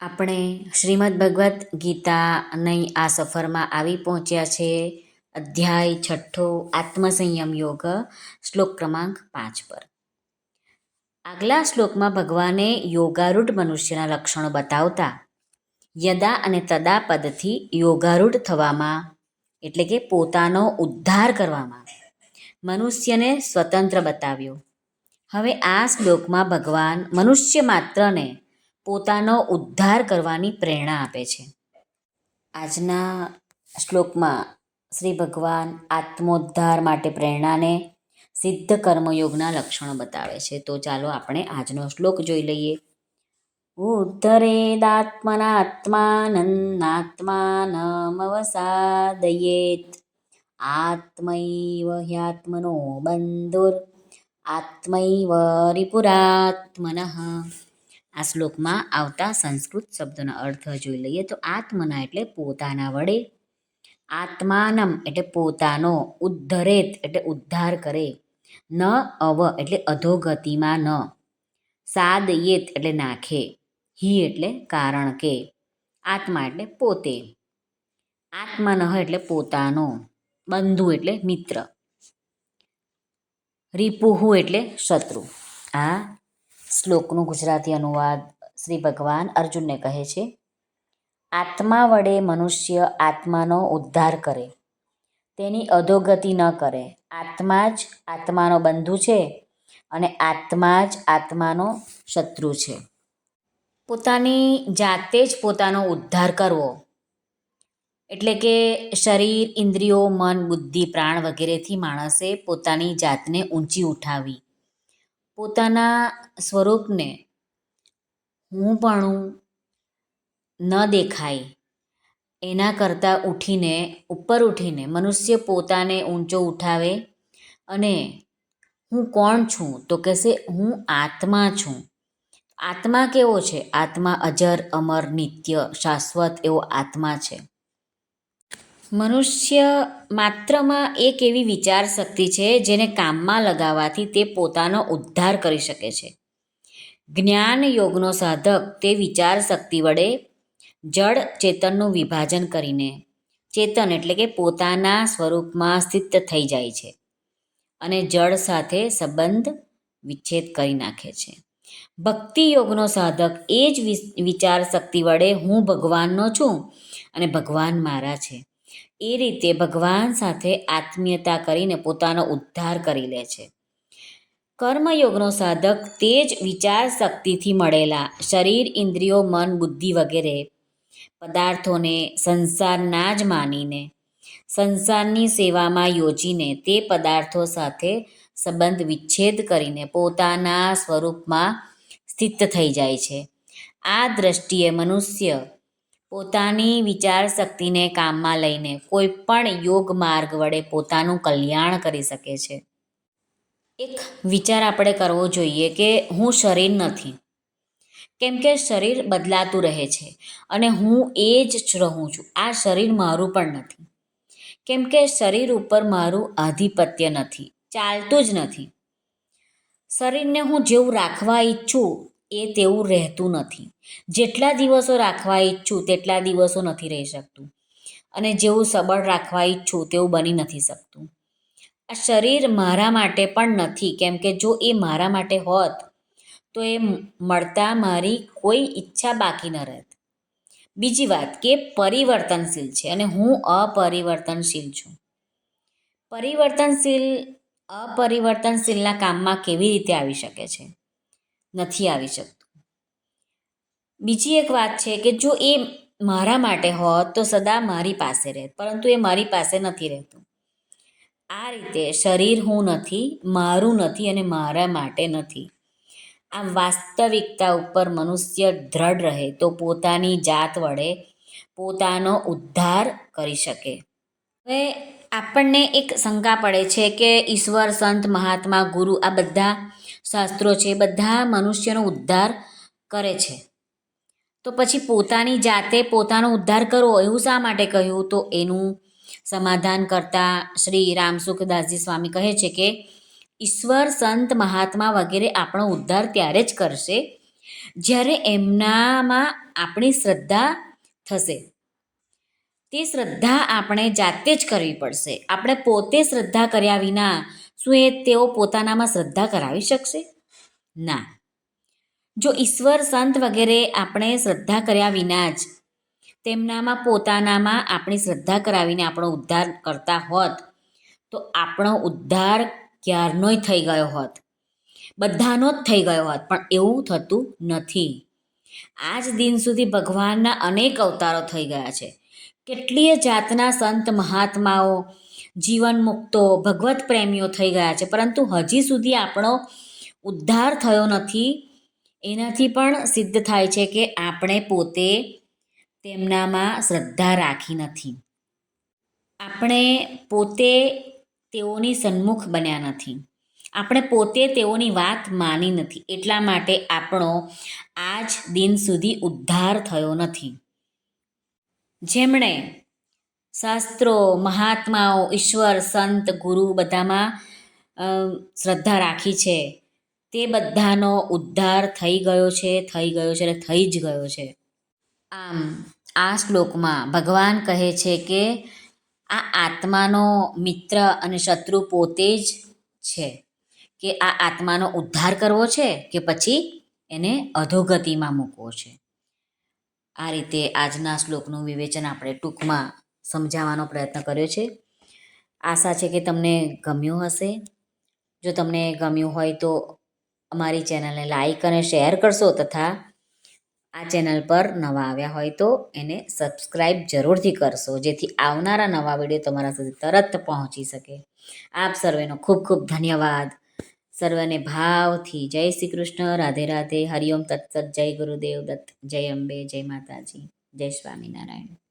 આપણે શ્રીમદ ભગવદ્ ગીતાની આ સફરમાં આવી પહોંચ્યા છે. અધ્યાય છઠ્ઠો, આત્મસંયમ યોગ, શ્લોક ક્રમાંક પાંચ પર. આગલા શ્લોકમાં ભગવાને યોગારૂઢ મનુષ્યના લક્ષણો બતાવતા, યદા અને તદા પદથી યોગારૂઢ થવામાં, એટલે કે પોતાનો ઉદ્ધાર કરવામાં, મનુષ્યને સ્વતંત્ર બતાવ્યો. હવે આ શ્લોકમાં ભગવાન મનુષ્ય માત્રને પોતાનો ઉદ્ધાર કરવાની પ્રેરણા આપે છે. આજના શ્લોકમાં શ્રી ભગવાન આત્મોદ્ધાર માટે પ્રેરણાને સિદ્ધ કર્મયોગના લક્ષણો બતાવે છે. તો ચાલો આપણે આજનો શ્લોક જોઈ લઈએ. ઉદ્ધરેદાત્મનાત્માનમાત્માનમવસાદયેત આત્મૈવ હ્યાત્મનો બંધુર. આત્મૈવ રિપુરાત્મનઃ. આ શ્લોકમાં આવતા સંસ્કૃત શબ્દોનો અર્થ જોઈ લઈએ તો આત્મના એટલે પોતાના વડે. આત્માનમ એટલે પોતાનો, ઉદ્ધરેત એટલે ઉદ્ધાર કરે. ન અવ એટલે અધોગતિમાં ન. સાદયેત એટલે નાખે. હિ એટલે કારણ કે. આત્મા એટલે પોતે. આત્મનઃ એટલે પોતાનો. બંધુ એટલે મિત્ર. રિપુહુ એટલે શત્રુ. આ શ્લોકનું ગુજરાતી અનુવાદ શ્રી ભગવાન અર્જુનને કહે છે, આત્મા વડે મનુષ્ય આત્માનો ઉદ્ધાર કરે. તેની અધોગતિ ન કરે. આત્મા જ આત્માનો બંધુ છે અને આત્મા જ આત્માનો શત્રુ છે. પોતાની જાતે જ પોતાનો ઉદ્ધાર કરવો. એટલે કે શરીર, ઇન્દ્રિયો, મન, બુદ્ધિ, પ્રાણ વગેરેથી માણસે પોતાની જાતને ઊંચી ઉઠાવી. પોતાના સ્વરૂપને હું પણ ન દેખાય, એના કરતાં ઊઠીને ઉપર ઊઠીને મનુષ્ય પોતાને ઊંચો ઉઠાવે અને હું કોણ છું? તો કહેશે, હું આત્મા છું. આત્મા કેવો છે? આત્મા અજર, અમર, નિત્ય, શાશ્વત એવો આત્મા છે. મનુષ્ય માત્રમાં એક એવી વિચાર શક્તિ છે, જેને કામમાં લગાવવાથી તે પોતાનો ઉદ્ધાર કરી શકે છે. જ્ઞાન યોગનો સાધક તે વિચાર શક્તિ વડે જળ ચેતનનું વિભાજન કરીને, ચેતન એટલે કે પોતાના સ્વરૂપમાં સ્થિત થઈ જાય છે અને જળ સાથે સંબંધ વિચ્છેદ કરી નાખે છે. ભક્તિ યોગનો સાધક એ જ વિચાર શક્તિ વડે હું ભગવાનનો છું અને ભગવાન મારા છે. એ રીતે ભગવાન સાથે આત્મીયતા કરીને પોતાનો ઉદ્ધાર કરી લે છે. કર્મયોગનો સાધક તે જ વિચાર શક્તિથી મળેલા શરીર, ઇન્દ્રિયો, મન, બુદ્ધિ વગેરે પદાર્થોને સંસારના જ માનીને, સંસારની સેવામાં યોજીને તે પદાર્થો સાથે સંબંધ વિચ્છેદ કરીને પોતાના સ્વરૂપમાં સ્થિત થઈ જાય છે. આ દ્રષ્ટિએ મનુષ્ય પોતાની વિચાર શક્તિને કામમાં લઈને કોઈ પણ યોગ માર્ગ વડે પોતાનું કલ્યાણ કરી શકે છે. એક વિચાર આપણે કરવો જોઈએ કે હું શરીર નથી. કેમ કે શરીર બદલાતું રહે છે અને હું એ જ રહું છું. આ શરીર મારું પણ નથી. કેમ કે શરીર ઉપર મારું આધિપત્ય નથી. ચાલતું જ નથી. શરીરને હું જેવું રાખવા ઈચ્છું એ તેવું રહેતું નથી. જેટલા દિવસો રાખવા ઈચ્છું તેટલા દિવસો નથી રહી શકતું. અને જેવું સબળ રાખવા ઈચ્છું તેવું બની નથી શકતું. આ શરીર મારા માટે પણ નથી, કેમ કે જો એ મારા માટે હોત, તો એ મળતા મારી કોઈ ઈચ્છા બાકી ન રહેત. બીજી વાત કે પરિવર્તનશીલ છે અને હું અપરિવર્તનશીલ છું. પરિવર્તનશીલ, અપરિવર્તનશીલના કામમાં કેવી રીતે આવી શકે છે? નથી આવી શકતું. બીજી એક વાત છે કે જો એ મારા માટે હોત તો સદા મારી પાસે રહેત, પરંતુ એ મારી પાસે નથી રહેતું. આ રીતે શરીર હું નથી, મારું નથી અને મારા માટે નથી. આ વાસ્તવિકતા ઉપર મનુષ્ય દ્રઢ રહે તો પોતાની જાત વડે પોતાનો ઉદ્ધાર કરી શકે. હવે આપણને એક શંકા પડે છે કે ઈશ્વર, સંત, મહાત્મા, ગુરુ આ બધા શાસ્ત્રો છે બધા મનુષ્યનો ઉદ્ધાર કરે છે. તો પછી પોતાની જાતે પોતાનો ઉદ્ધાર કરવો, એવું શા માટે કહ્યું? તો એનું સમાધાન કરતા શ્રી રામસુખદાસજી સ્વામી કહે છે કે, ઈશ્વર, સંત, મહાત્મા વગેરે આપણો ઉદ્ધાર ત્યારે જ કરશે જ્યારે એમનામાં આપણી શ્રદ્ધા થશે. તે શ્રદ્ધા આપણે જાતે જ કરવી પડશે. આપણે પોતે શ્રદ્ધા કર્યા વિના શું એ તેઓ પોતાનામાં શ્રદ્ધા કરાવી શકશે? ના. જો ઈશ્વર સંત વગેરે આપણે શ્રદ્ધા કર્યા વિના જ તેમનામાં પોતાનામાં આપણી શ્રદ્ધા કરાવીને આપણો ઉદ્ધાર કરતા હોત, તો આપણો ઉદ્ધાર ક્યારનોય થઈ ગયો હોત? બધાનો જ થઈ ગયો હોત, પણ એવું થતું નથી. આજ દિન સુધી ભગવાનના અનેક અવતારો થઈ ગયા છે. કેટલીય જાતના સંત મહાત્માઓ જીવન મુક્તો ભગવત પ્રેમીઓ થઈ ગયા છે. પરંતુ હજી સુધી આપણો ઉદ્ધાર થયો નથી. એનાથી પણ સિદ્ધ થાય છે કે આપણે પોતે તેમનામાં શ્રદ્ધા રાખી નથી. આપણે પોતે તેઓની સન્મુખ બન્યા નથી. આપણે પોતે તેઓની વાત માની નથી. એટલા માટે આપણો આજ દિન સુધી ઉદ્ધાર થયો નથી. જેમણે શાસ્ત્રો, મહાત્માઓ, ઈશ્વર, સંત, ગુરુ બધામાં શ્રદ્ધા રાખી છે. તે બધાનો ઉદ્ધાર થઈ ગયો છે, થઈ ગયો છે, એટલે થઈ જ ગયો છે. આમ, આ શ્લોકમાં ભગવાન કહે છે કે, આ આત્માનો મિત્ર અને શત્રુ પોતે જ છે. કે આ આત્માનો ઉદ્ધાર કરવો છે કે પછી એને અધોગતિમાં મૂકવો છે. આ રીતે આજના શ્લોકનું વિવેચન આપણે ટૂંકમાં સમજાવવાનો પ્રયત્ન કર્યો છે. આશા છે કે તમને ગમ્યું હશે. જો તમને ગમ્યું હોય તો અમારી ચેનલને લાઈક અને શેર કરશો તથા આ ચેનલ પર નવા આવ્યા હોય તો એને સબસ્ક્રાઈબ જરૂરથી કરશો, જેથી આવનારા નવા વીડિયો તમારા સુધી તરત પહોંચી શકે. આપ સર્વેનો ખૂબ ખૂબ ધન્યવાદ. સર્વને ભાવથી જય શ્રી કૃષ્ણ, રાધે રાધે હરિઓમ તત્સત, જય ગુરુદેવ દત્ત, જય અંબે, જય માતાજી, જય સ્વામિનારાયણ.